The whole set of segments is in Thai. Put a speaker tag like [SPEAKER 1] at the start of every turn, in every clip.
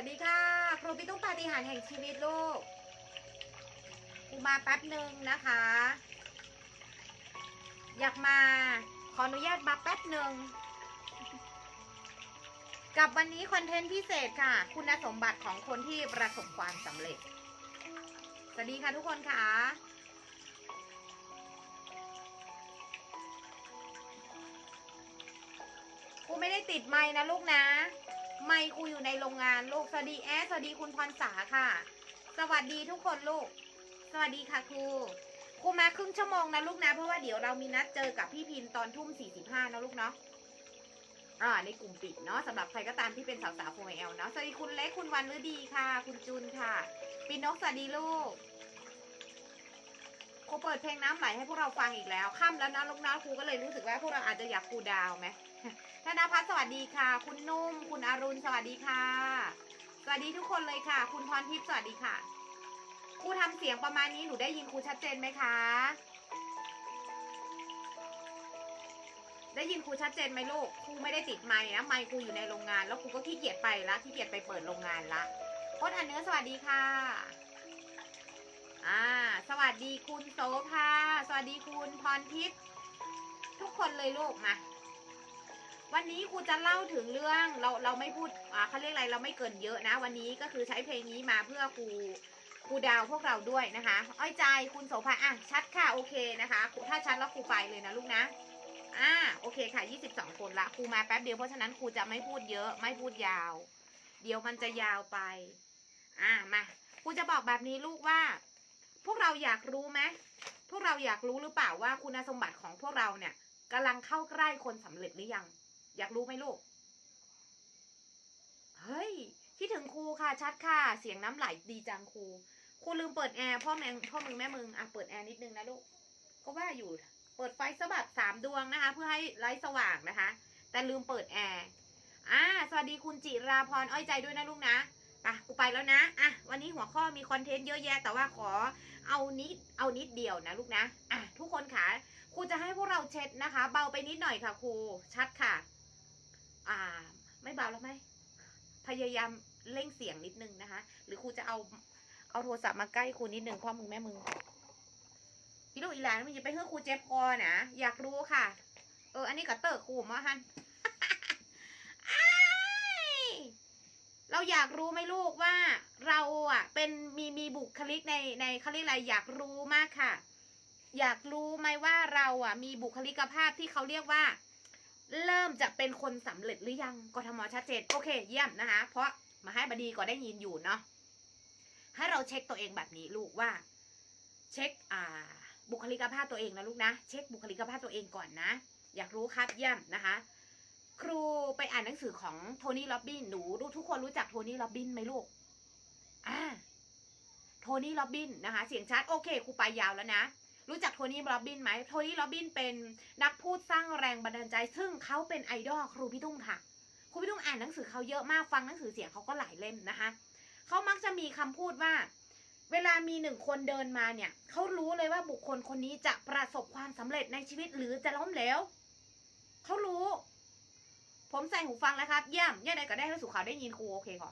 [SPEAKER 1] วัสดีค่ะ ครูพี่ตุ้งปาฏิหาริย์แห่งชีวิตลูกครูมาแป๊บหนึ่งนะคะ อยากมาขออนุญาตมาแป๊บหนึ่งกับวันนี้คอนเทนต์พิเศษค่ะ คุณสมบัติของคนที่ประสบความสำเร็จ สวัสดีค่ะทุกคนค่ะครูไม่ได้ติดไม้นะลูกนะ ไมค์ครูอยู่ในโรงงานลูกสวัสดีแอสสวัสดีคุณพรษาค่ะ สวัสดีทุกคนลูก สวัสดีค่ะครูครูมาครึ่งชั่วโมงนะลูกนะเพราะว่าเดี๋ยวเรามีนัดเจอกับพี่พินตอนทุ่มสี่สิบห้านะลูกเนาะอ่าในกลุ่มปิดเนาะสำหรับใครก็ตามที่เป็นสาวๆโฟเอลเนาะสวัสดีคุณเล็กคุณวันฤดีค่ะ คุณจูนค่ะปินนกสวัสดีลูกครูเปิดเพลงน้ำไหลให้พวกเราฟังอีกแล้วค่ำแล้วนะลูกนะครูก็เลยรู้สึกว่าพวกเราอาจจะอยากครูดาวไหม ธนพัฒน์สวัสดีค่ะ คุณนุ่ม คุณอรุณ สวัสดีค่ะ สวัสดีทุกคนเลยค่ะ คุณพรทิพย์สวัสดีค่ะ ครูทำเสียงประมาณนี้หนูได้ยินครูชัดเจนไหมคะ ได้ยินครูชัดเจนไหมลูก ครูไม่ได้ติดไมค์นะ ไมค์ครูอยู่ในโรงงาน แล้วครูก็ขี้เกียจไปละ ขี้เกียจไปเปิดโรงงานละพจน์อันเนื้อสวัสดีค่ะ อ่า สวัสดีคุณโซค่ะ สวัสดีคุณพรทิพย์ทุกคนเลยลูกมา วันนี้ครูจะเล่าถึงเรื่องเราเราไม่พูดอ่าเขาเรียกอะไรเราไม่เกินเยอะนะ วันนี้ก็คือใช้เพลงนี้มาเพื่อครูครูดาวพวกเราด้วยนะคะ อ้อยใจคุณโสภาอะชัดค่ะโอเคนะคะถ้าชัดแล้วครูไปเลยนะลูกนะอ่าโอเคค่ะ 22 คนละครูมาแป๊บเดียวเพราะฉะนั้นครูจะไม่พูดเยอะไม่พูดยาว เดี๋ยวมันจะยาวไป อ่ามาครูจะบอกแบบนี้ลูกว่า พวกเราอยากรู้ไหมพวกเราอยากรู้หรือเปล่าว่าคุณสมบัติของพวกเราเนี่ยกำลังเข้าใกล้คนสำเร็จหรือยัง อยากรู้ไหมลูก เฮ้ย คิดถึงครูค่ะ ชัดค่ะ เสียงน้ำไหลดีจังครู ครูลืมเปิดแอร์พ่อแมงพ่อมึงแม่มึงอะเปิดแอร์นิดนึงนะลูก ก็ว่าอยู่ เปิดไฟสบับสามดวงนะคะ เพื่อให้ไลท์สว่างนะคะ แต่ลืมเปิดแอร์ อ่า สวัสดีคุณจิราพรอ้อยใจด้วยนะลูกนะไปกูไปแล้วนะ อะ วันนี้หัวข้อมีคอนเทนต์เยอะแยะ แต่ว่าขอเอานิด เอานิดเดียวนะลูกนะ อะ ทุกคนค่ะครูจะให้พวกเราเช็ดนะคะ เบาไปนิดหน่อยค่ะครู ชัดค่ะ อ่า ไม่เบาแล้วไหม พ ยายามเร่งเสียงนิดนึงนะคะ หรือครูจะเอาเอาโทรศัพท์มาใกล้ครูนิดนึงพ่อมึงแม่มึงพี่ลูกอีหลานมันจะไปเพื่อครูเจ็บคอนะอยากรู้ค่ะ เออ อันนี้ก็เตอร์ครูมาฮันอ้ายเราอยากรู้ไหมลูกว่าเราอะ เป็นมีมีบุคลิกในในเขาเรียกอะไรอยากรู้มากค่ะ อยากรู้ไหมว่าเราอะ มีบุคลิกภาพที่เขาเรียกว่า เริ่มจะเป็นคนสำเร็จหรือยังกทมชัดเจนโอเคเยี่ยมนะคะ เพราะมาให้บดีก็ได้ยินอยู่เนาะให้เราเช็คตัวเองแบบนี้ลูกว่า เช็คอ่า บุคลิกภาพตัวเองนะลูกนะ เช็คบุคลิกภาพตัวเองก่อนนะ อยากรู้ครับเยี่ยมนะคะ ครูไปอ่านหนังสือของโทนี่ล็อบบินหนูทุกคนรู้จักโทนี่ล็อบบินไหมลูกอ่าโทนี่ล็อบบินนะคะ เสียงชัดโอเคครูไปยาวแล้วนะ รู้จักโทนี่ล็อบบินไหมโทนี่ล็อบบินเป็นนักพูดสร้างแรงบันดาลใจ ซึ่งเขาเป็นไอดอลครูพี่ตุ้มค่ะ ครูพี่ตุ้มอ่านหนังสือเขาเยอะมากฟังหนังสือเสียงเขาก็หลายเล่มนะคะเขามักจะมีคำพูดว่า เวลามีหนึ่งคนเดินมาเนี่ยเขารู้เลยว่าบุคคลคนนี้จะประสบความสำเร็จในชีวิตหรือจะล้มเหลวเขารู้ ผมใส่หูฟังแล้วครับเยี่ยมยังไงก็ได้ให้สุขาวได้ยินครูโอเคขอ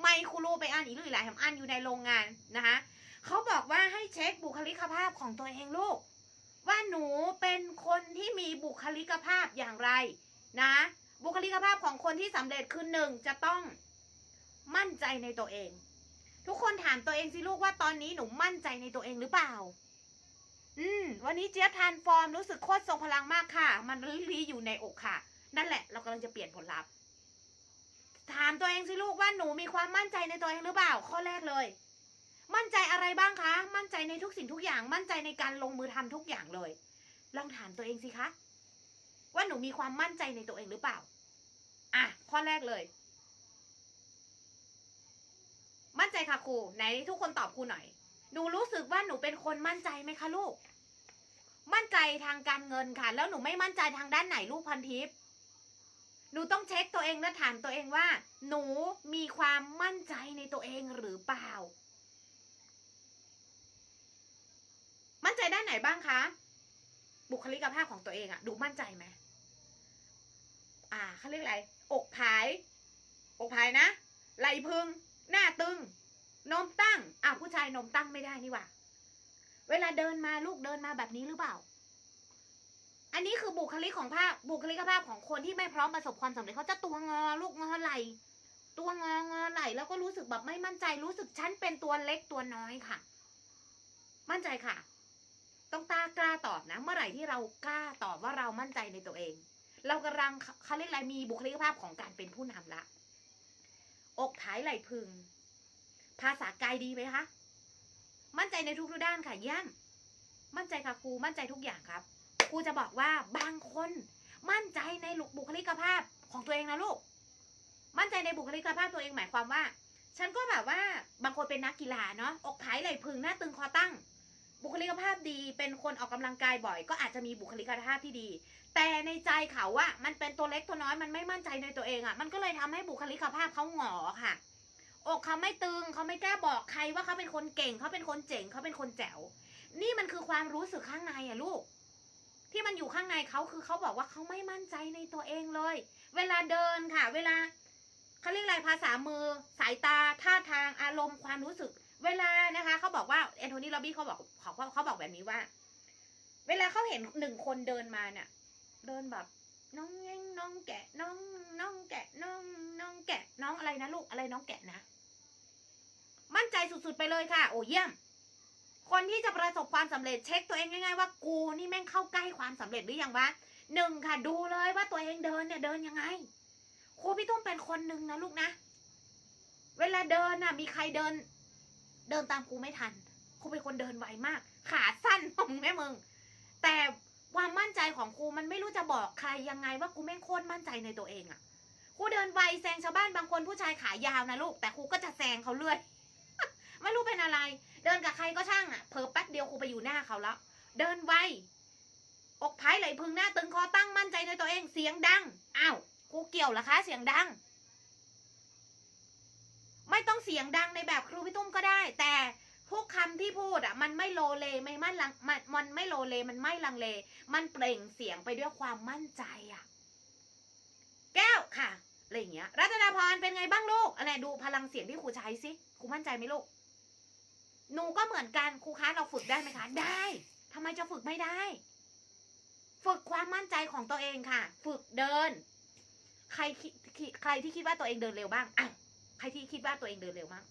[SPEAKER 1] ไม่ครูรู้ไปอ่านอีกหรือหลายแถมอ่านอยู่ในโรงงานนะคะ เขาบอกว่าให้เช็คบุคลิกภาพของตัวเองลูก ว่าหนูเป็นคนที่มีบุคลิกภาพอย่างไรนะ บุคลิกภาพของคนที่สำเร็จคือหนึ่งจะต้องมั่นใจในตัวเอง ทุกคนถามตัวเองสิลูกว่าตอนนี้หนูมั่นใจในตัวเองหรือเปล่า อืม วันนี้เจี๊ยบทานฟอร์มรู้สึกโคตรทรงพลังมากค่ะ มันรีอยู่ในอกค่ะ นั่นแหละ เรากำลังจะเปลี่ยนผลลัพธ์ถามตัวเองสิลูกว่าหนูมีความมั่นใจในตัวเองหรือเปล่า ข้อแรกเลย มั่นใจอะไรบ้างคะ มั่นใจในทุกสิ่งทุกอย่าง มั่นใจในการลงมือทำทุกอย่างเลย ลองถามตัวเองสิคะ ว่าหนูมีความมั่นใจในตัวเองหรือเปล่า อะ ข้อแรกเลย มั่นใจค่ะครู ไหนทุกคนตอบครูหน่อย หนูรู้สึกว่าหนูเป็นคนมั่นใจไหมคะลูก มั่นใจทางการเงินค่ะ แล้วหนูไม่มั่นใจทางด้านไหนลูกพันทิพย์หนูต้องเช็คตัวเองและถามตัวเองว่า หนูมีความมั่นใจในตัวเองหรือเปล่า มั่นใจด้านไหนบ้างคะ บุคลิกภาพของตัวเองอะดูมั่นใจไหมอ่าเขาเรียกอะไร อกผาย อกผายนะ ไหลพึง หน้าตึง นมตั้ง อะผู้ชายนมตั้งไม่ได้นี่หว่า เวลาเดินมาลูกเดินมาแบบนี้หรือเปล่า อันนี้คือบุคลิกของภาพ บุคลิกภาพของคนที่ไม่พร้อมประสบความสำเร็จเขาจะตัวงอลูกงอไหลตัวงองอไหลแล้วก็รู้สึกแบบไม่มั่นใจรู้สึกฉันเป็นตัวเล็กตัวน้อยค่ะ มั่นใจค่ะ ต้องตากล้าตอบนะ เมื่อไหร่ที่เรากล้าตอบว่าเรามั่นใจในตัวเอง เรากำลังเขาเรียกอะไรมีบุคลิกภาพของการเป็นผู้นำละ อกผายไหลพึง ภาษากายดีไหมคะ มั่นใจในทุกๆด้านค่ะเยี่ยม มั่นใจค่ะครูมั่นใจทุกอย่างครับ ครูจะบอกว่าบางคนมั่นใจในบุคลิกภาพของตัวเองนะลูก มั่นใจในบุคลิกภาพตัวเองหมายความว่า ฉันก็แบบว่าบางคนเป็นนักกีฬาเนาะ อกผายไหลพึงหน้าตึงคอตั้ง บุคลิกภาพดีเป็นคนออกกำลังกายบ่อย ก็อาจจะมีบุคลิกภาพที่ดี แต่ในใจเขาว่ามันเป็นตัวเล็กตัวน้อยมันไม่มั่นใจในตัวเองอะ่ะมันก็เลยทำให้บุคลิกภาพเขาหงอค่ะ อกเขาไม่ตึงเขาไม่กล้าบอกใครว่าเขาเป็นคนเก่งเขาเป็นคนเจ๋งเขาเป็นคนแจ๋ว นี่มันคือความรู้สึกข้างในอะลูก ที่มันอยู่ข้างในเขาคือเขาบอกว่าเขาไม่มั่นใจในตัวเองเลย เวลาเดินค่ะ เวลาเขาเรียกอะไรภาษามือ สายตาท่าทางอารมณ์ความรู้สึก เวลานะคะเขาบอกว่าแอนโทนีโรบี้เขาบอกเขาเขาบอกแบบนี้ว่า เวลาเขาเห็นหนึ่งคนเดินมาเนี่ยเดินแบบน้องแง่งน้องแกะน้องน้องแกะน้องน้องแกะน้องอะไรนะลูกอะไรน้องแกะนะ มั่นใจสุดๆไปเลยค่ะ โอ้เยี่ยม คนที่จะประสบความสำเร็จเช็คตัวเองง่ายๆว่ากูนี่แม่งเข้าใกล้ความสำเร็จหรือยังวะหนึ่งค่ะ ดูเลยว่าตัวเองเดินเนี่ยเดินยังไงครูพี่ตุ้มเป็นคนหนึ่งนะลูกนะ เวลาเดินน่ะ มีใครเดิน เดินตามครูไม่ทันครูเป็นคนเดินไวมาก ขาสั้นมึงแม่มึง แต่ความมั่นใจของครูมันไม่รู้จะบอกใครยังไงว่ากูแม่งโคตรมั่นใจในตัวเองอะครูเดินไวแซงชาวบ้านบางคนผู้ชายขายาวนะลูก แต่ครูก็จะแซงเขาเรื่อยไม่รู้เป็นอะไร เดินกับใครก็ช่างอะเพอแป๊บเดียวครูไปอยู่หน้าเขาแล้วเดินไวอกพายไหลพึงหน้าตึงคอตั้งมั่นใจในตัวเองเสียงดังอ้าวครูเกี่ยวเหรอคะ เสียงดัง ไม่ต้องเสียงดังในแบบครูพี่ตุ้มก็ได้ แต่ทุกคำที่พูดอะมันไม่โลเลไม่มั่นลังมันมันไม่โลเลมันไม่ลังเล มันเปล่งเสียงไปด้วยความมั่นใจอะ แก้วค่ะอะไรอย่างเงี้ย รัตนาพรเป็นไงบ้างลูกอะไรดูพลังเสียงที่ครูใช้สิครูมั่นใจไหมลูกหนูก็เหมือนกันครูคะเราฝึกได้ไหมคะได้ทำไมจะฝึกไม่ได้ ฝึกความมั่นใจของตัวเองค่ะ ฝึกเดิน ใครคิดใครที่คิดว่าตัวเองเดินเร็วบ้างอะ ใครที่คิดว่าตัวเองเดินเร็วบ้าง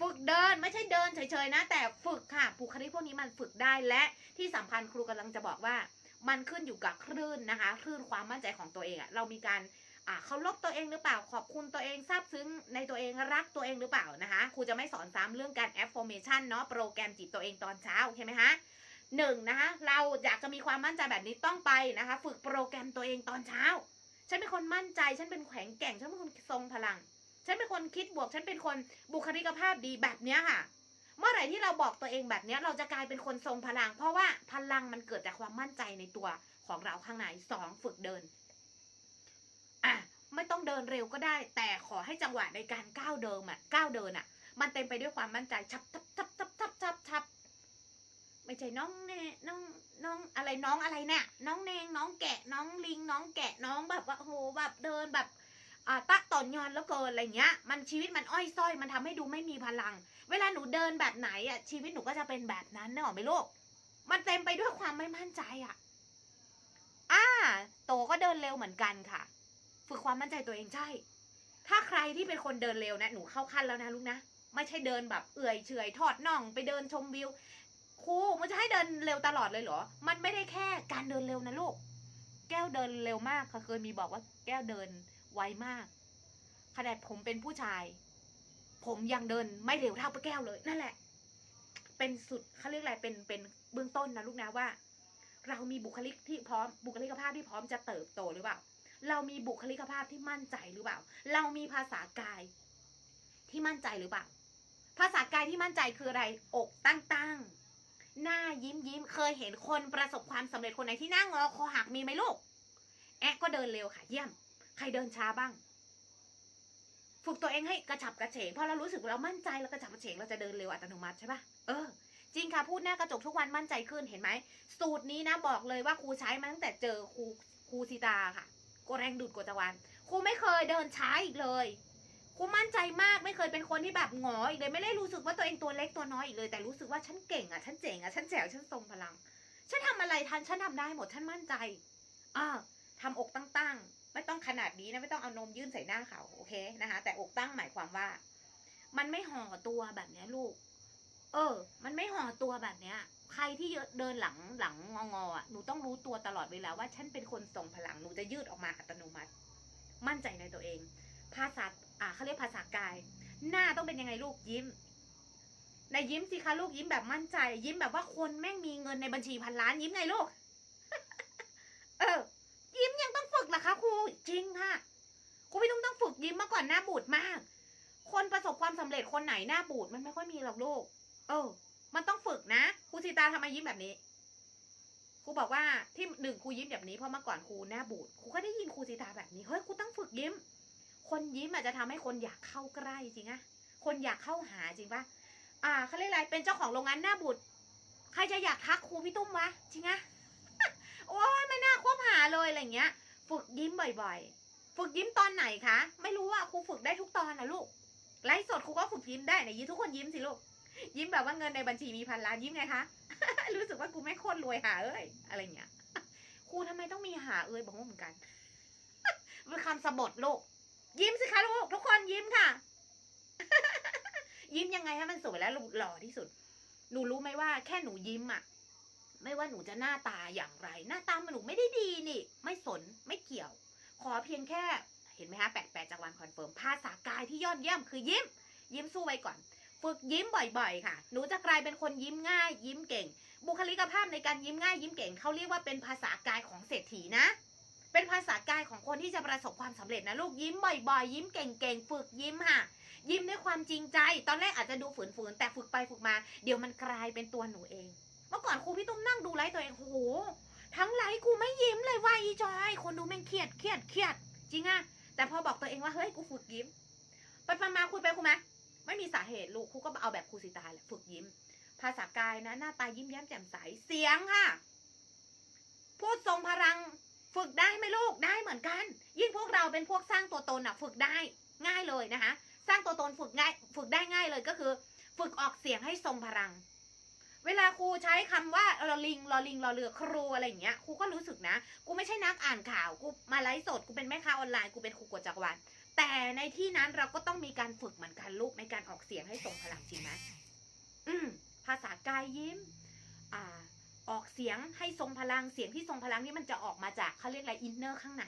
[SPEAKER 1] ฝึกเดินไม่ใช่เดินเฉยๆนะ แต่ฝึกค่ะบุคลิกพวกนี้มันฝึกได้และที่สำคัญครูกำลังจะบอกว่า มันขึ้นอยู่กับคลื่นนะคะคลื่นความมั่นใจของตัวเองอะเรามีการเคารพตัวเองหรือเปล่าขอบคุณตัวเองซาบซึ้งในตัวเองรักตัวเองหรือเปล่านะคะครูจะไม่สอนซ้ำเรื่องการ affirmation เนาะโปรแกรมจิตตัวเองตอนเช้าโอเคไหมคะหนึ่งนะคะเราอยากจะมีความมั่นใจแบบนี้ต้องไปนะคะ ฝึกโปรแกรมตัวเองตอนเช้า ฉันเป็นคนมั่นใจฉันเป็นแข็งแกร่งฉันเป็นคนทรงพลัง ฉันเป็นคนคิดบวก ฉันเป็นคนบุคลิกภาพดีแบบเนี้ยค่ะ เมื่อไหร่ที่เราบอกตัวเองแบบเนี้ย เราจะกลายเป็นคนทรงพลัง เพราะว่าพลังมันเกิดจากความมั่นใจในตัวของเราข้างในสองฝึกเดินอะไม่ต้องเดินเร็วก็ได้ แต่ขอให้จังหวะในการก้าวเดิมอะก้าวเดินอะ มันเต็มไปด้วยความมั่นใจชับชับชับชับชับชับชับไม่ใช่น้องเน่น้องน้องอะไรน้องอะไรเนี่ยน้องเนงน้องแกะน้องลิง น้องแกะน้องแบบว่าโหแบบเดินแบบ ตะต่อนยอนแล้วเกินอะไรเงี้ย มันชีวิตมันอ้อยส้อย มันทำให้ดูไม่มีพลัง เวลาหนูเดินแบบไหนอะชีวิตหนูก็จะเป็นแบบนั้นเนอะไหมลูกมันเต็มไปด้วยความไม่มั่นใจอะอ่าโตก็เดินเร็วเหมือนกันค่ะ ฝึกความมั่นใจตัวเองใช่ ถ้าใครที่เป็นคนเดินเร็วนะหนูเข้าขั้นแล้วนะลูกนะไม่ใช่เดินแบบเอื่อยเฉยทอดน่องไปเดินชมวิวครูมันจะให้เดินเร็วตลอดเลยเหรอ มันไม่ได้แค่การเดินเร็วนะลูก แก้วเดินเร็วมากค่ะเคยมีบอกว่าแก้วเดิน ไวมากขนาดผมเป็นผู้ชาย ผมยังเดินไม่เร็วเท่าป้าแก้วเลย นั่นแหละ เป็นสุดเขาเรียกอะไรเป็นเป็นเบื้องต้นนะลูกนะว่า เรามีบุคลิกที่พร้อมบุคลิกภาพที่พร้อมจะเติบโตหรือเปล่า เรามีบุคลิกภาพที่มั่นใจหรือเปล่า เรามีภาษากาย ที่มั่นใจหรือเปล่า ภาษากายที่มั่นใจคืออะไร อกตั้งตั้งหน้ายิ้มยิ้มเคยเห็นคนประสบความสำเร็จคนไหนที่หน้างอคอหักมีไหมลูก แอะก็เดินเร็วค่ะเยี่ยม ใครเดินช้าบ้าง ฝึกตัวเองให้กระฉับกระเฉงพอเรารู้สึกเรามั่นใจแล้วกระฉับกระเฉงเราจะเดินเร็วอัตโนมัติใช่ปะเออจริงค่ะพูดหน้ากระจกทุกวันมั่นใจขึ้นเห็นไหม สูตรนี้นะบอกเลยว่าครูใช้มาตั้งแต่เจอครูครูซีตาค่ะโกแรงดูดโกตะวันครูไม่เคยเดินช้าอีกเลยครูมั่นใจมากไม่เคยเป็นคนที่แบบหงออีกเลยไม่ได้รู้สึกว่าตัวเองตัวเล็กตัวน้อยอีกเลย แต่รู้สึกว่าฉันเก่งอะฉันเจ๋งอะฉันแจ๋วฉันทรงพลัง ฉันทำอะไรทันฉันทำได้หมดฉันมั่นใจอ่าทำอกตั้งๆ ไม่ต้องขนาดนี้นะไม่ต้องเอานมยื่นใส่หน้าเขาโอเคนะคะ แต่อกตั้งหมายความว่า มันไม่ห่อตัวแบบนี้ลูก เออ มันไม่ห่อตัวแบบเนี้ย ใครที่เดินหลังหลังงองๆอะหนูต้องรู้ตัวตลอดเวลาว่าฉันเป็นคนทรงพลังหนูจะยืดออกมาอัตโนมัติ มั่นใจในตัวเอง ภาษาอ่าเขาเรียกภาษากาย หน้าต้องเป็นยังไงลูกยิ้มในยิ้มสิคะลูกยิ้มแบบมั่นใจ ยิ้มแบบว่าคนแม่งมีเงินในบัญชีพันล้านยิ้มไงลูก เออ ยิ้มยังต้องฝึกเหรอคะครูจริงค่ะครูพี่ต้องต้องฝึกยิ้มมาก่อนหน้าบูดมาก คนประสบความสำเร็จคนไหนหน้าบูดมันไม่ค่อยมีหรอกลูก เออ มันต้องฝึกนะครูสีตาทำไมยิ้มแบบนี้ครูบอกว่าที่หนึ่งครูยิ้มแบบนี้เพราะเมื่อก่อนครูหน้าบูดครูก็ได้ยินครูสีตาแบบนี้เฮ้ยครูต้องฝึกยิ้ม คนยิ้มอาจจะทำให้คนอยากเข้าใกล้จริงอะคนอยากเข้าหาจริงปะอ่าเขาเรียกอะไรเป็นเจ้าของโรงงานหน้าบูดใครจะอยากทักครูพี่ตุ้มวะจริงอะโอ้ยไม่น่าค หาเลยอะไรเงี้ย ฝึกยิ้มบ่อยๆ ฝึกยิ้มตอนไหนคะ ไม่รู้ว่าครูฝึกได้ทุกตอนนะลูก ไลฟ์สดครูก็ฝึกยิ้มได้นยิ้มทุกคนยิ้มสิลูก ยิ้มแบบว่าเงินในบัญชีมีพันล้านยิ้มไงคะ รู้สึกว่ากูไม่โคตรรวยหาเอ้ยอะไรเงี้ย ครูทำไมต้องมีหาเอ้ยบอกว่าเหมือนกันเป็นคำสะบดลูก ยิ้มสิคะลูกทุกคนยิ้มค่ะ ยิ้มยังไงให้มันสวยและหล่อที่สุด หนูรู้ไหมว่าแค่หนูยิ้มอะ ไม่ว่าหนูจะหน้าตาอย่างไร หน้าตามันหนูไม่ได้ดีนี่ ไม่สนไม่เกี่ยว ขอเพียงแค่เห็นไหมคะแปดแปดจากวันคอนเฟิร์มภาษากายที่ยอดเยี่ยมคือยิ้ม ยิ้มสู้ไว้ก่อน ฝึกยิ้มบ่อยๆ ค่ะ หนูจะกลายเป็นคนยิ้มง่าย ยิ้มเก่ง บุคลิกภาพในการยิ้มง่ายยิ้มเก่งเขาเรียกว่าเป็นภาษากายของเศรษฐีนะ เป็นภาษากายของคนที่จะประสบความสำเร็จนะลูกยิ้มบ่อยๆ ยิ้มเก่งๆ ฝึกยิ้มค่ะยิ้มด้วยความจริงใจ ตอนแรกอาจจะดูฝืนๆ แต่ฝึกไปฝึกมา เดี๋ยวมันกลายเป็นตัวหนูเอง เมื่อก่อนครูพี่ตุ้มนั่งดูไลฟ์ตัวเองโอ้โหทั้งไลฟ์กูไม่ยิ้มเลยว่าอีจอย คนดูแม่งเครียดเครียดเครียดจริงอะแต่พอบอกตัวเองว่าเฮ้ยกูฝึกยิ้มไปไปมาคุยไปคุยมาไม่มีสาเหตุลูกครูก็เอาแบบครูสิตาแหละฝึกยิ้ม ภาษากายนะหน้าตายิ้มแย้มแจ่มใสเสียงค่ะพูดทรงพลังฝึกได้ไหมลูกได้เหมือนกัน ยิ่งพวกเราเป็นพวกสร้างตัวตนอะฝึกได้ง่ายเลยนะคะ สร้างตัวตนฝึกง่าย ฝึกได้ง่ายเลยก็คือ ฝึกออกเสียงให้ทรงพลัง เวลาครูใช้คำว่าลอลิงลอลิงลอเรือครูอะไรอย่างเงี้ยครูก็รู้สึกนะ กูไม่ใช่นักอ่านข่าวกูมาไลฟ์สดกูเป็นแม่ค้าออนไลน์กูเป็นครูกวดจักรวาลแต่ในที่นั้นเราก็ต้องมีการฝึกเหมือนกันลูกในการออกเสียงให้ทรงพลังจริงไหมอืมภาษากายยิ้ม อ่า ออกเสียงให้ทรงพลังเสียงที่ทรงพลังนี่มันจะออกมาจากเขาเรียกอะไรอินเนอร์ข้างใน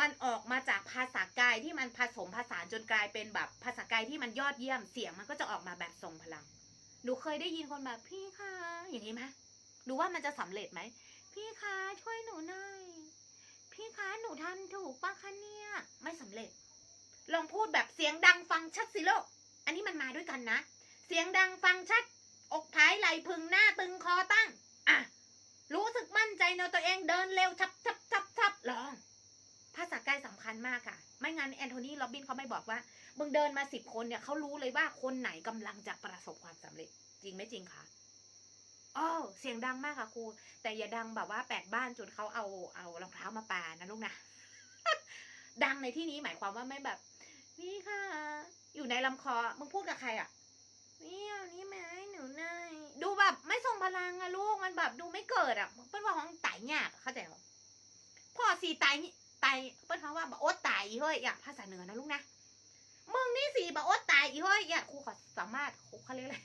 [SPEAKER 1] มันออกมาจากภาษากายที่มันผสมผสานจนกลายเป็นแบบภาษากายที่มันยอดเยี่ยมเสียงมันก็จะออกมาแบบทรงพลัง หนูเคยได้ยินคนแบบพี่คะอย่างนี้ไหมหนูว่ามันจะสำเร็จไหม พี่คะช่วยหนูหน่อย พี่คะหนูทำถูกปะคะเนี่ย ไม่สำเร็จ ลองพูดแบบเสียงดังฟังชัดสิโลก อันนี้มันมาด้วยกันนะ เสียงดังฟังชัด อกผายไหลพึงหน้าตึงคอตั้ง อะ รู้สึกมั่นใจในตัวเองเดินเร็วชับชับชับชับลอง ภาษากายสำคัญมากค่ะ ไม่งั้นแอนโทนีโรบบินเขาไม่บอกว่ามึงเดินมาสิบคนเนี่ยเขารู้เลยว่าคนไหนกำลังจะประสบความสำเร็จ จริงไหมจริงคะอ๋อเสียงดังมากค่ะครู แต่อย่าดังแบบว่าแปดบ้านจนเขาเอาเอารองเท้ามาปานะลูกนะดังในที่นี้หมายความว่าไม่แบบ นี่ค่ะ อยู่ในลำคอมึงพูดกับใครอะนี่เอานี่มาให้หนูหน่อยดูแบบไม่ส่งพลังอะลูกมันแบบดูไม่เกิดอะเป็นว่าของไต่ยากเข้าใจหรอพ่อสี่ไต่ นี่ไต่เป็นคำว่าบบโอ๊ตไต่เฮ้ยอยากภาษาเหนือนะลูกนะมึงนี่สีบบโอ๊ตไต่เฮ้ยอยากครูขอสามารถครูเขาเรียกอะไร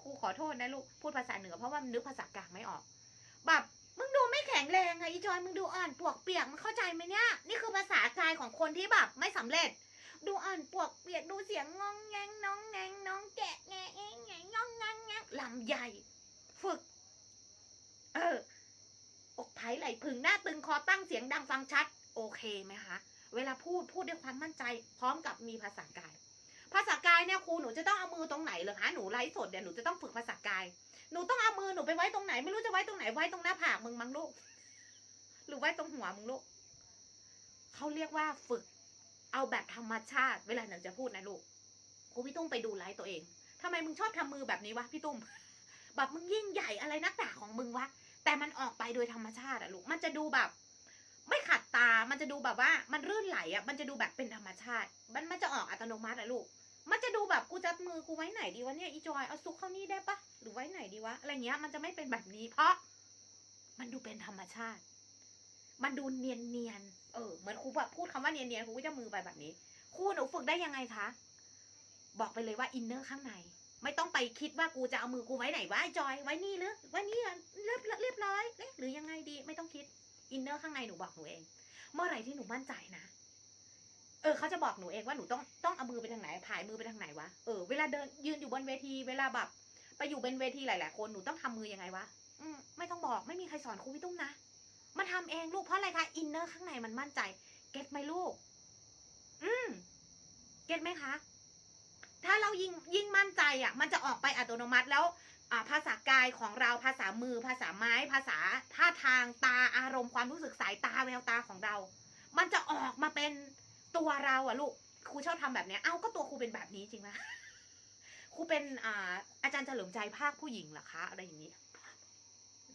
[SPEAKER 1] ครูขอโทษนะลูกพูดภาษาเหนือเพราะว่านึกภาษากลางไม่ออกแบบมึงดูไม่แข็งแรงไงอีจอยมึงดูอ่อนปวกเปียกมึงเข้าใจไหมเนี่ยนี่คือภาษากายของคนที่แบบไม่สำเร็จ ดูอ่อนปวกเปียกดูเสียงงองแงงน้องแงงน้องแกะแงะแงะแงะงองงังงงลำใหญ่ ฝึก เอออกไผ่ไหลพึงหน้าตึงคอตั้งเสียงดังฟังชัด โอเคไหมคะ เวลาพูดพูดด้วยความมั่นใจพร้อมกับมีภาษากาย ภาษากายเนี่ยครูหนูจะต้องเอามือตรงไหนเหรอคะหนูไลฟ์สดเนี่ยหนูจะต้องฝึกภาษากาย หนูต้องเอามือหนูไปไว้ตรงไหน ไม่รู้จะไว้ตรงไหนไว้ตรงหน้าผากมึงมั้งลูกหรือไว้ตรงหัวมึงลูกเขาเรียกว่าฝึกเอาแบบธรรมชาติ เวลาหนูจะพูดนะลูกครูพี่ตุ้มไปดูไลฟ์ตัวเองทำไมมึงชอบทำมือแบบนี้วะพี่ตุ้มแบบมึงยิ่งใหญ่อะไรนักหนาของมึงวะแต่มันออกไปโดยธรรมชาติอะลูก มันจะดูแบบ ตา มันจะดูแบบว่ามันรื่นไหลอะ มันจะดูแบบเป็นธรรมชาติ มันมันจะออกอัตโนมัติอะลูก มันจะดูแบบกูจะมือกูไว้ไหนดีวะเนี่ยอีจอยเอาซุกเข้านี่ได้ปะหรือไว้ไหนดีวะอะไรเงี้ยมันจะไม่เป็นแบบนี้ เพราะ มันดูเป็นธรรมชาติ มันดูเนียนเนียนเออเหมือนครูแบบพูดคำว่าเนียนเนียนครูก็จะมือไปแบบนี้ครูหนูฝึกได้ยังไงคะบอกไปเลยว่าอินเนอร์ข้างใน ไม่ต้องไปคิดว่ากูจะเอามือกูไว้ไหนวะไอ้จอยไว้นี่หรือไว้นี่เรียบเรียบร้อยเอ๊ะหรือยังไงดี ไม่ต้องคิดอินเนอร์ข้างในหนูบอกหนูเอง เมื่อไหร่ที่หนูมั่นใจนะ เออเขาจะบอกหนูเองว่าหนูต้องต้องเอามือไปทางไหนผายมือไปทางไหนวะ เออเวลาเดินยืนอยู่บนเวที เวลาแบบไปอยู่บนเวทีหลาย ๆ คนหนูต้องทำมือยังไงวะอืมไม่ต้องบอกไม่มีใครสอนครูพี่ตุ้มนะมาทำเองลูกเพราะอะไรคะอินเนอร์ข้างในมันมั่นใจ เก็ตไหมลูก อืมเก็ตไหมคะ ถ้าเรายิ่งยิ่งมั่นใจอะ มันจะออกไปอัตโนมัติแล้ว ภาษากายของเราภาษามือ ภาษาไม้ ภาษาท่าทางตาอารมณ์ความรู้สึกสายตาแววตาของเรา มันจะออกมาเป็นตัวเราอะลูกครูชอบทำแบบเนี้ยเอ้าก็ตัวครูเป็นแบบนี้จริงไหมครูเป็นอ่าอาจารย์เฉลิมใจภาคผู้หญิงเหรอคะ อะไรอย่างนี้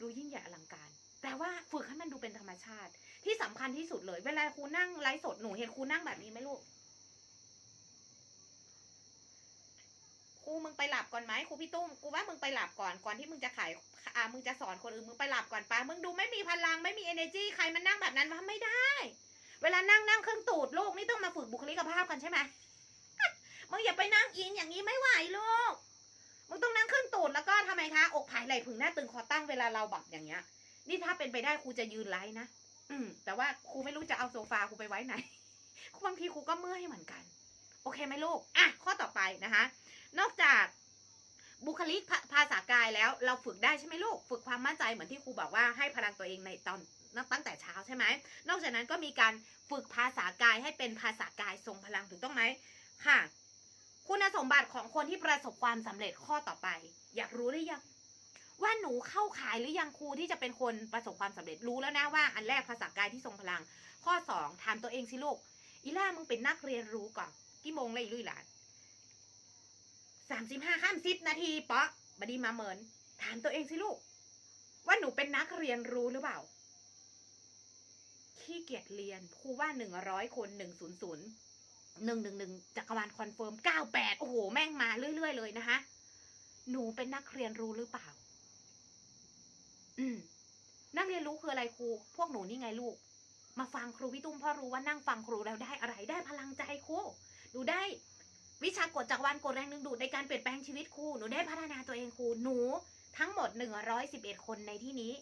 [SPEAKER 1] ดูยิ่งใหญ่อลังการ แต่ว่าฝึกให้มันดูเป็นธรรมชาติ ที่สำคัญที่สุดเลย เวลาครูนั่งไลฟ์สดหนูเห็นครูนั่งแบบนี้ไหมลูก ครูมึงไปหลับก่อนไหมครูพี่ตุ้มกูว่ามึงไปหลับก่อนก่อนที่มึงจะขายอ่ามึงจะสอนคนอื่นมึงไปหลับก่อนปะมึงดูไม่มีพลังไม่มี energy ใครมันนั่งแบบนั้นวะไม่ได้ เวลานั่งนั่งเครื่องตูดลูกนี่ต้องมาฝึกบุคลิกภาพกันใช่ไหมมึงอย่าไปนั่งอินอย่างนี้ไม่ไหวลูกมึงต้องนั่งขึ้นตูดแล้วก็ทำไมคะอกผายไหล่ผึ่งหน้าตึงคอตั้งเวลาเราแบบอย่างเงี้ย นี่ถ้าเป็นไปได้ครูจะยืนไลฟ์นะอืม แต่ว่าครูไม่รู้จะเอาโซฟาครูไปไว้ไหนบางทีครูก็เมื่อยเหมือนกัน โอเคไหมลูกอะข้อต่อไปนะคะ นอกจากบุคลิกภาษากายแล้วเราฝึกได้ใช่ไหมลูก ฝึกความมั่นใจเหมือนที่ครูบอกว่าให้พลังตัวเองในตอนตั้งแต่เช้าใช่ไหม นอกจากนั้นก็มีการฝึกภาษากายให้เป็นภาษากายทรงพลังถูกต้องไหมค่ะ คุณสมบัติของคนที่ประสบความสำเร็จข้อต่อไป อยากรู้หรือยังว่าหนูเข้าขายหรือยังครูที่จะเป็นคนประสบความสำเร็จรู้แล้วนะว่า อันแรกภาษากายที่ทรงพลัง ข้อสองถามตัวเองสิลูกอีล่ามึงเป็นนักเรียนรู้ก่อนกี่โมงเลยลุยหลาน สามสิบห้าข้ามสิบนาทีปะบดีมาเหมินถามตัวเองสิลูก ว่าหนูเป็นนักเรียนรู้หรือเปล่า ขี้เกียจเรียนครูว่าหนึ่งร้อยคนหนึ่งศูนย์ศูนย์หนึ่งหนึ่งหนึ่งจักรวาลคอนเฟิร์มเก้าแปดโอ้โห แม่งมาเรื่อยๆเลยนะคะ หนูเป็นนักเรียนรู้หรือเปล่า อืม นักเรียนรู้คืออะไรครู พวกหนูนี่ไงลูก มาฟังครูพี่ตุ้มเพ่อรู้ว่านั่งฟังครูแล้วได้อะไรได้พลังใจครูหนูได้ วิชากฎจักรวาลกฎแรงดึงดูดในการเปลี่ยนแปลงชีวิตครูหนูได้พัฒนาตัวเองครูหนูทั้งหมดหนึ่งร้อยสิบเอ็ดคนในที่นี้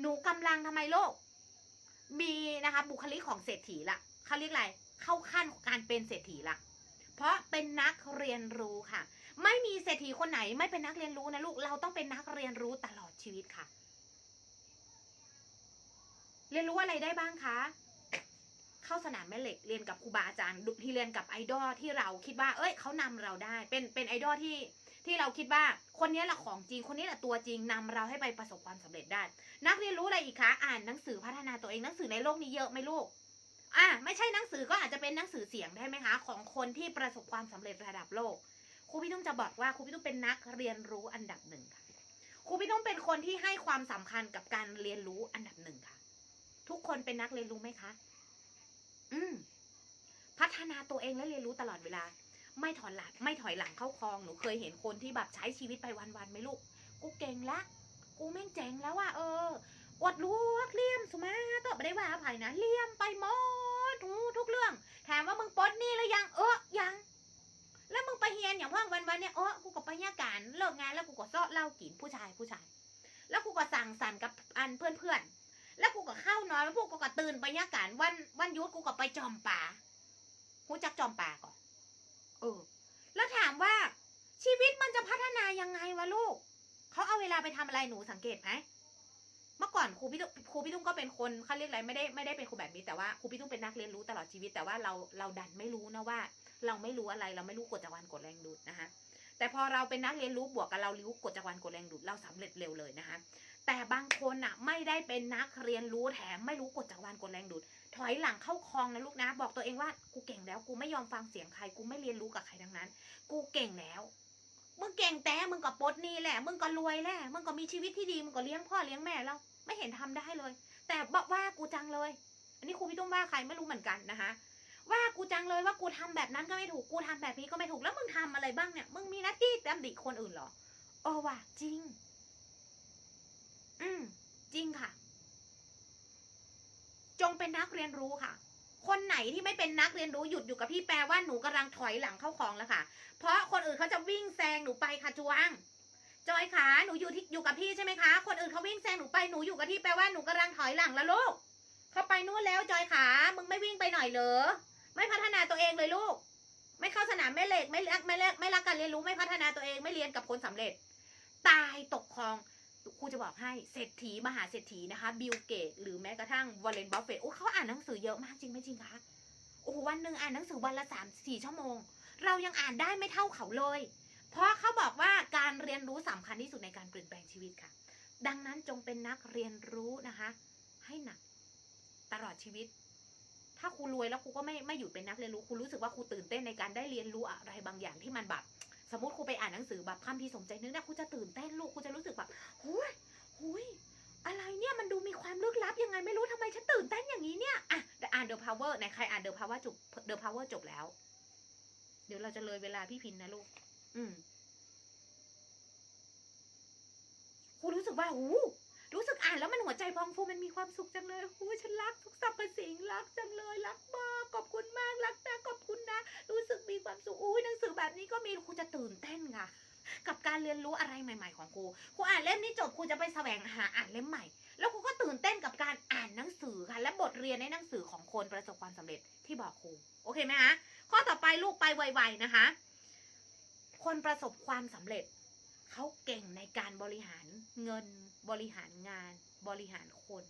[SPEAKER 1] หนูกำลังทำไมโลก มีนะคะบุคลิกของเศรษฐีละเขาเรียกอะไรเข้าขั้นของการเป็นเศรษฐีละเพราะเป็นนักเรียนรู้ค่ะ ไม่มีเศรษฐีคนไหน ไม่เป็นนักเรียนรู้นะลูกเราต้องเป็นนักเรียนรู้ตลอดชีวิตค่ะ เรียนรู้อะไรได้บ้างคะ เข้าสนามแม่เหล็กเรียนกับครูบาอาจารย์ที่เรียนกับไอดอลที่เราคิดว่า เอ้ยเขานำเราได้ เป็นเป็นไอดอลที่ที่เราคิดว่าคนนี้แหละของจริง คนนี้แหละตัวจริงนำเราให้ไปประสบความสำเร็จได้ นักเรียนรู้อะไรอีกคะอ่านหนังสือพัฒนาตัวเองหนังสือในโลกนี้เยอะไหมลูกอะไม่ใช่หนังสือก็อาจจะเป็นหนังสือเสียงได้ไหมคะ ของคนที่ประสบความสำเร็จระดับโลกครูพี่ตุ้มจะบอกว่าครูพี่ตุ้มเป็นนักเรียนรู้อันดับหนึ่งค่ะครูพี่ตุ้มเป็นคนที่ให้ความสำคัญกับการเรียนรู้อันดับหนึ่งค่ะ ทุกคนเป็นนักเรียนรู้ไหมคะ อืมพัฒนาตัวเองและเรียนรู้ตลอดเวลา ไม่ถอยหลังไม่ถอยหลังเข้าคลองหนูเคยเห็นคนที่แบบใช้ชีวิตไปวันๆไหมลูก กูเก่งละกูแม่งเจ๋งแล้วว่ะเอออดรู้ว่าเลี่ยมสมาต่อไปได้ว่าไผ่นะเลี่ยมไปหมดทุกเรื่องถามว่ามึงปดนี่หรือยังเออยัง แล้วมึงไปเฮียนอย่างพ่อวันวันๆเนี่ยเออกูก็ไปยการเลิกงานแล้วกูก็เซาะเหล้ากินผู้ชายผู้ชาย แล้วกูก็สั่งสรรค์กับอันเพื่อนเพื่อนๆ แล้วกูก็เข้านอนแล้วพวกกูก็ตื่นไปยาการวันวันยุดกูก็ไปจอมป่ากูจักจอมป่าก่อนเออ แล้วถามว่าชีวิตมันจะพัฒนายังไงวะลูกเขาเอาเวลาไปทำอะไรหนูสังเกตไหมเมื่อก่อนครูพี่ตุ้มครูพี่ตุ้มก็เป็นคนเขาเรียกอะไรไม่ได้ไม่ได้เป็นครูแบบนี้แต่ว่าครูพี่ตุ้มเป็นนักเรียนรู้ตลอดชีวิตแต่ว่าเราเราดันไม่รู้นะว่า เราไม่รู้อะไรเราไม่รู้กฎจักรวาลกฎแรงดูดนะคะแต่พอเราเป็นนักเรียนรู้บวกกับเรารู้กฎจักรวาลกฎแรงดูดเราสำเร็จเร็วเลยนะคะ แต่บางคนอะไม่ได้เป็นนักเรียนรู้แถมไม่รู้กฎจักรวาลกฎแรงดูด ถอยหลังเข้าคลองนะลูกนะ บอกตัวเองว่ากูเก่งแล้ว กูไม่ยอมฟังเสียงใคร กูไม่เรียนรู้กับใครทั้งนั้น กูเก่งแล้วมึงเก่งแต่มึงก็ปลดนี่แหละ มึงก็รวยแหละ มึงก็มีชีวิตที่ดี มึงก็เลี้ยงพ่อเลี้ยงแม่แล้วไม่เห็นทำได้เลย แต่บอกว่ากูจังเลย อันนี้ครูพี่ตุ้มว่าใครไม่รู้เหมือนกันนะคะ ว่ากูจังเลยว่ากูทำแบบนั้นก็ไม่ถูก กูทำแบบนี้ก็ไม่ถูก แล้วมึงทำอะไรบ้างเนี่ย มึงมีหน้าที่ตำหนิคนอื่นเหรอ เออว่ะจริง อืมจริงค่ะ จงเป็นนักเรียนรู้ค่ะ คนไหนที่ไม่เป็นนักเรียนรู้หยุดอยู่กับพี่แปลว่าหนูกำลังถอยหลังเข้าของแล้วค่ะ เพราะคนอื่นเขาจะวิ่งแซงหนูไปค่ะจวงจอยขาหนูอยู่ที่อยู่กับพี่ใช่ไหมคะ คนอื่นเขาวิ่งแซงหนูไปหนูอยู่กับที่แปลว่าหนูกำลังถอยหลังแล้วลูก เขาไปนู่นแล้วจอยขา มึงไม่วิ่งไปหน่อยเหรอ ไม่พัฒนาตัวเองเลยลูก ไม่เข้าสนามแม่เหล็กไม่รักไม่รักไม่รักการเรียนรู้ไม่พัฒนาตัวเองไม่เรียนกับคนสำเร็จ ตายตกคลอง ครูจะบอกให้เศรษฐีมหาเศรษฐีนะคะ บิลเกต หรือแม้กระทั่งวอลเลนบัฟเฟตโอ้เขาอ่านหนังสือเยอะมากจริงไหมจริงคะโอ้โหวันหนึ่งอ่านหนังสือวันละสามสี่ชั่วโมง เรายังอ่านได้ไม่เท่าเขาเลย เพราะเขาบอกว่าการเรียนรู้สำคัญที่สุดในการเปลี่ยนแปลงชีวิตค่ะ ดังนั้นจงเป็นนักเรียนรู้นะคะ ให้หนักตลอดชีวิต ถ้าครูรวยแล้วครูก็ไม่ไม่หยุดเป็นนักเรียนรู้ครูรู้สึกว่าครูตื่นเต้นในการได้เรียนรู้อะไรบางอย่างที่มันแบบ สมมติครูไปอ่านหนังสือแบบคำที่สมใจนึกนะครูจะตื่นเต้นลูกครูจะรู้สึกแบบหุยหุยอะไรเนี่ยมันดูมีความลึกลับยังไงไม่รู้ทำไมฉันตื่นเต้นอย่างนี้เนี่ยอะอ่านเดอ่าน The Power ไหนใครอ่านเดอะพาวเวอร์จบเดอะพาวเวอร์จบแล้ว เดี๋ยวเราจะเลยเวลาพี่พินนะลูก อืมครูรู้สึกว่าหู รู้สึกอ่านแล้วมันหัวใจพองฟูมันมีความสุขจังเลยหูฉันรักทุกสรรพสิ่งรักจังเลยรักมากขอบคุณมากรักนะขอบคุณนะ รู้สึกมีความสุขอุ้ยหนังสือแบบนี้ก็มีครูจะตื่นเต้นค่ะ กับการเรียนรู้อะไรใหม่ ๆ ของครูครูอ่านเล่มนี้จบครูจะไปแสวงหาอ่านเล่มใหม่ แล้วครูก็ตื่นเต้นกับการอ่านหนังสือค่ะ และบทเรียนในหนังสือของคนประสบความสำเร็จที่บอกครูโอเคไหมคะข้อต่อไปลูกไปไวๆนะคะ คนประสบความสำเร็จ เขาเก่งในการบริหารเงินบริหารงานบริหารคน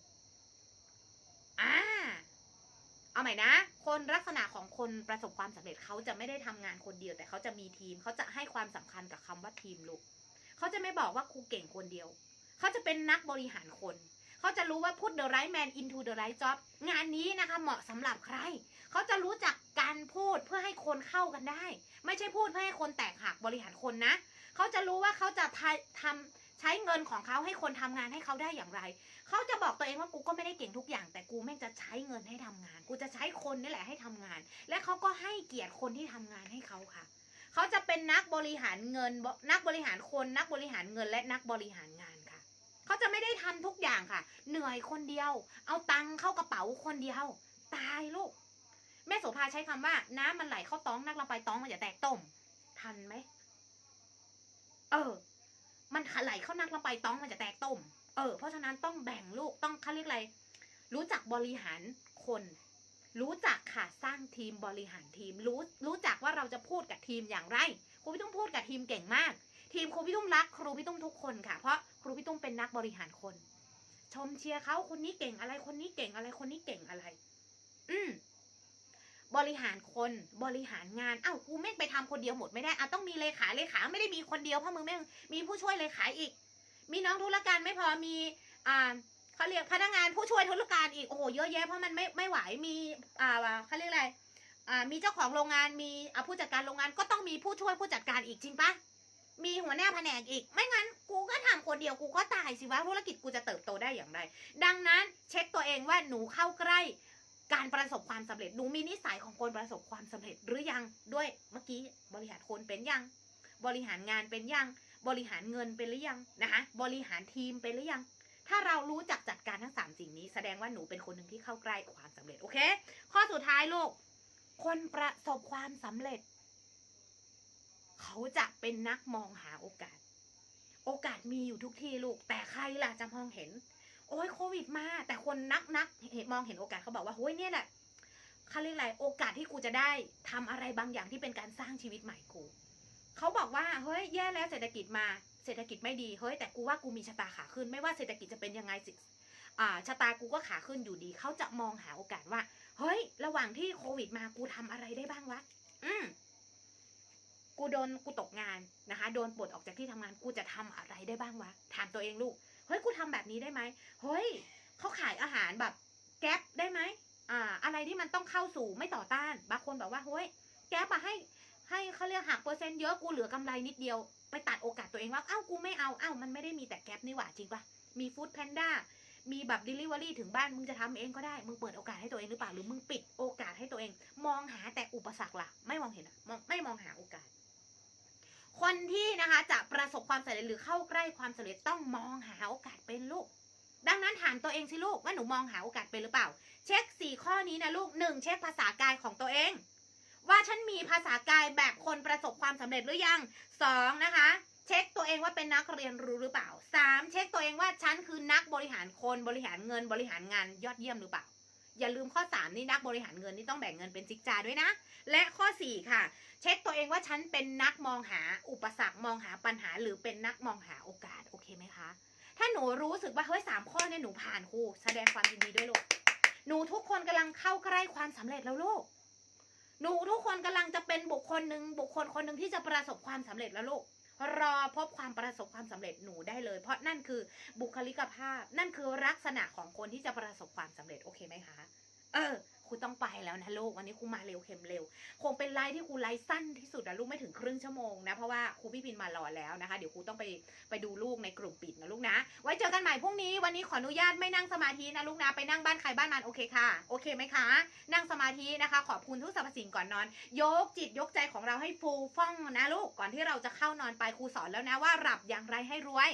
[SPEAKER 1] อ่าเอาใหม่นะ คนลักษณะของคนประสบความสำเร็จเขาจะไม่ได้ทำงานคนเดียว แต่เขาจะมีทีมเขาจะให้ความสำคัญกับคำว่าทีมลูกเขาจะไม่บอกว่าครูเก่งคนเดียว เขาจะเป็นนักบริหารคน เขาจะรู้ว่า put the right man into the right job งานนี้นะคะเหมาะสำหรับใคร เขาจะรู้จักการพูดเพื่อให้คนเข้ากันได้ ไม่ใช่พูดเพื่อให้คนแตกหักบริหารคนนะ เขาจะรู้ว่าเขาจะทำใช้เงินของเขาให้คนทำงานให้เขาได้อย่างไร เขาจะบอกตัวเองว่ากูก็ไม่ได้เก่งทุกอย่าง แต่กูแม่งจะใช้เงินให้ทำงาน กูจะใช้คนนี่แหละให้ทำงาน และเขาก็ให้เกียรติคนที่ทำงานให้เขาค่ะ เขาจะเป็นนักบริหารเงิน นักบริหารคน นักบริหารเงิน และนักบริหารงานค่ะ เขาจะไม่ได้ทำทุกอย่างค่ะ เหนื่อยคนเดียว เอาตังค์เข้ากระเป๋าคนเดียว ตายลูก แม่โสภาใช้คำว่า น้ำมันไหลเข้าต้องนักเราไปต้องมันอย่าแตกต้มทันไหม เออ มันไหลเข้านักเราไปต้องมันจะแตกต้ม เออ เพราะฉะนั้นต้องแบ่งลูกต้องเขาเรียกอะไร รู้จักบริหารคน รู้จักค่ะสร้างทีมบริหารทีม รู้รู้จักว่าเราจะพูดกับทีมอย่างไรครูพี่ตุ้มพูดกับทีมเก่งมาก ทีมครูพี่ตุ้มรักครูพี่ตุ้มทุกคนค่ะ เพราะครูพี่ตุ้มเป็นนักบริหารคน ชมเชียร์เขาคนนี้เก่งอะไรคนนี้เก่งอะไรคนนี้เก่งอะไร อืม บริหารคนบริหารงานอ้าวกูแม่งไปทำคนเดียวหมดไม่ได้อะต้องมีเลขาเลขาไม่ได้มีคนเดียวเพราะมึงแม่งมีผู้ช่วยเลขาอีก มีน้องธุรการไม่พอมีอ่าเขาเรียกพนักงานผู้ช่วยธุรการอีกโอ้โหเยอะแยะเพราะมันไม่ไม่ไหวมีอ่าเขาเรียกอะไรอ่ามีเจ้าของโรงงานมีอ่าผู้จัดการโรงงานก็ต้องมีผู้ช่วยผู้จัดการอีกจริงปะมีหัวหน้าแผนกอีก ไม่งั้นกูก็ทำคนเดียวกูก็ตายสิวะธุรกิจกูจะเติบโตได้อย่างไร ดังนั้นเช็คตัวเองว่าหนูเข้าใกล้ การประสบความสำเร็จหนูมีนิสัยของคนประสบความสำเร็จหรือยังด้วยเมื่อกี้บริหารคนเป็นยัง บริหารงานเป็นยัง บริหารเงินเป็นหรือยังนะคะบริหารทีมเป็นหรือยัง ถ้าเรารู้จักจัดการทั้งสามสิ่งนี้ แสดงว่าหนูเป็นคนหนึ่งที่เข้าใกล้ความสำเร็จโอเค ข้อสุดท้ายลูกคนประสบความสำเร็จ เขาจะเป็นนักมองหาโอกาส โอกาสมีอยู่ทุกที่ลูกแต่ใครล่ะจะมองเห็น โอ้ยโควิดมา แต่คนนักนักมองเห็นโอกาสเขาบอกว่าเฮ้ยเนี่ยแหละเขาเรียกอะไรโอกาสที่กูจะได้ทำอะไรบางอย่างที่เป็นการสร้างชีวิตใหม่กูเขาบอกว่าเฮ้ยแย่แล้วเศรษฐกิจมาเศรษฐกิจไม่ดีเฮ้ยแต่กูว่ากูมีชะตาขาขึ้น ไม่ว่าเศรษฐกิจจะเป็นยังไงสิอ่าชะตากูก็ขาขึ้นอยู่ดีเขาจะมองหาโอกาสว่า เฮ้ย ระหว่างที่โควิดมากูทำอะไรได้บ้างวะอืมกูโดนกูตกงานนะคะ โดนปลดออกจากที่ทำงานกูจะทำอะไรได้บ้างวะถามตัวเองลูก เฮ้ยกูทำแบบนี้ได้ไหมเฮ้ยเขาขายอาหารแบบแก๊ปได้ไหมอ่า อะไรที่มันต้องเข้าสู่ไม่ต่อต้าน บางคนบอกว่าเฮ้ยแก๊ปอะให้ ให้เขาเรียกหักเปอร์เซ็นต์เยอะกูเหลือกำไรนิดเดียวไปตัดโอกาสตัวเองว่า เอ้า กูไม่เอา เอ้า มันไม่ได้มีแต่แก๊ปนี่หว่า จริงปะมีฟู้ดแพนด้า มีแบบ delivery ถึงบ้าน มึงจะทำเองก็ได้ มึงเปิดโอกาสให้ตัวเองหรือเปล่า หรือมึงปิดโอกาสให้ตัวเอง มองหาแต่อุปสรรคล่ะ ไม่มองเห็นอะมองไม่มองหาโอกาส คนที่นะคะจะประสบความสำเร็จหรือเข้าใกล้ความสำเร็จต้องมองหาโอกาสเป็นลูก ดังนั้นถามตัวเองสิลูกว่าหนูมองหาโอกาสเป็นหรือเปล่า เช็คสี่ข้อนี้นะลูกหนึ่งเช็คภาษากายของตัวเอง ว่าฉันมีภาษากายแบบคนประสบความสำเร็จหรือยังสองนะคะ เช็คตัวเองว่าเป็นนักเรียนรู้หรือเปล่าสามเช็คตัวเองว่าฉันคือนักบริหารคนบริหารเงินบริหารงานยอดเยี่ยมหรือเปล่า อย่าลืมข้อสามนี่นักบริหารเงินนี่ต้องแบ่งเงินเป็นจิกจาด้วยนะ และข้อสี่ค่ะ เช็คตัวเองว่าฉันเป็นนักมองหาอุปสรรคมองหาปัญหา หรือเป็นนักมองหาโอกาสโอเคไหมคะ ถ้าหนูรู้สึกว่าเฮ้ยสามข้อเนี่ยหนูผ่านครูแสดงความยินดีด้วยลูกหนูทุกคนกำลังเข้าใกล้ความสำเร็จแล้วลูกหนูทุกคนกำลังจะเป็นบุคคลหนึ่งบุคคลคนหนึ่งที่จะประสบความสำเร็จแล้วลูก รอพบความประสบความสำเร็จหนูได้เลย เพราะนั่นคือบุคลิกภาพ นั่นคือลักษณะของคนที่จะประสบความสำเร็จโอเคไหมคะ เออ ครูต้องไปแล้วนะลูกวันนี้ครูมาเร็วเข็มเร็ว คงเป็นไลฟ์ที่ครูไลฟ์สั้นที่สุดนะลูกไม่ถึงครึ่งชั่วโมงนะเพราะว่าครูพี่พินมารอแล้วนะคะ เดี๋ยวครูต้องไปไปดูลูกในกลุ่มปิดนะลูกนะ ไว้เจอกันใหม่พรุ่งนี้วันนี้ขออนุญาตไม่นั่งสมาธินะลูกนะไปนั่งบ้านใครบ้านมันโอเคค่ะโอเคไหมคะ นั่งสมาธินะคะ ขอบคุณทุกสรรพสิ่งก่อนนอน ยกจิตยกใจของเราให้ฟูฟ่องนะลูกก่อนที่เราจะเข้านอนไปครูสอนแล้วนะว่าหลับอย่างไรให้รวย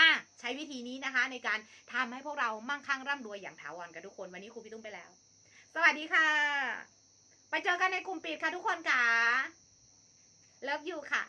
[SPEAKER 1] อะใช้วิธีนี้นะคะในการทำให้พวกเรามั่งคั่งร่ำรวยอย่างถาวรกันทุกคนวันนี้ครูพี่ตุ้มไปแล้ว สวัสดีค่ะ ไปเจอกันในกลุ่มปิดค่ะทุกคนค่ะเลิฟยูค่ะ